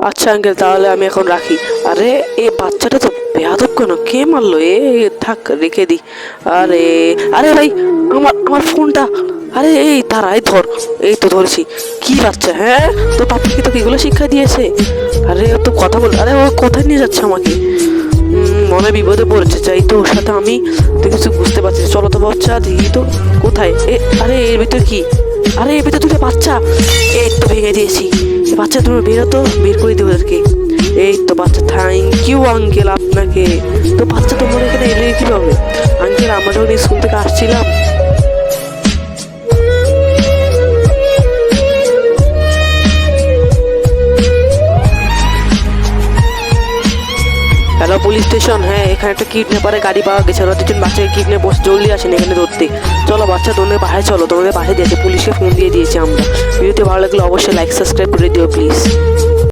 আচ্ছা আঙ্কেল, তাহলে আমি এখন রাখি। আরে, এ বাচ্চাটা তো বেয়াদব কেন? কে মারলো? এ থাক, রেখে দি আরে আরে ভাই, আমার আমার ফোনটা। আরে, এই দাঁড়াই ধর, এই তো ধরেছি। কি বাচ্চা হ্যাঁ? তো পাপা কি তোকে এগুলো শিক্ষা দিয়েছে? আরে তো কথা বল আরে, ও কোথায় নিয়ে যাচ্ছে আমাকে? মনে বিপদে পড়েছে, চাই তো ওর সাথে আমি তুই কিছু বুঝতে পারছিস চলো তো বাচ্চা, দেখি তো কোথায়। এ, আরে, এর ভিতর কি? আরে, এর ভিতর দুটো বাচ্চা। এই তো ভেঙে দিয়েছি। বাচ্চা তুমি বেরো তো, বের করে দেবো ওদেরকে। এই তো বাচ্চা থ্যাংক ইউ আঙ্কেল আপনাকে। তো বাচ্চা তোমার এখানে এলে কীভাবে? আঙ্কেল আমরা স্কুল থেকে আসছিলাম হ্যালো পুলিশ স্টেশন হ্যাঁ এখানে একটা কিডন্যাপারে গাড়ি পাওয়া গেছে। ওরা দুজন বাচ্চাকে কিডনে বসে জলদি আসেন এখানে ধরতে। চলো বাচ্চা, তোমাদের বাইরে চলো, তোমাদের বাইরে দিয়েছে। পুলিশকে ফোন দিয়ে দিয়েছি আমরা। ভিডিওতে ভালো লাগলে অবশ্যই লাইক সাবস্ক্রাইব করে দিও প্লিজ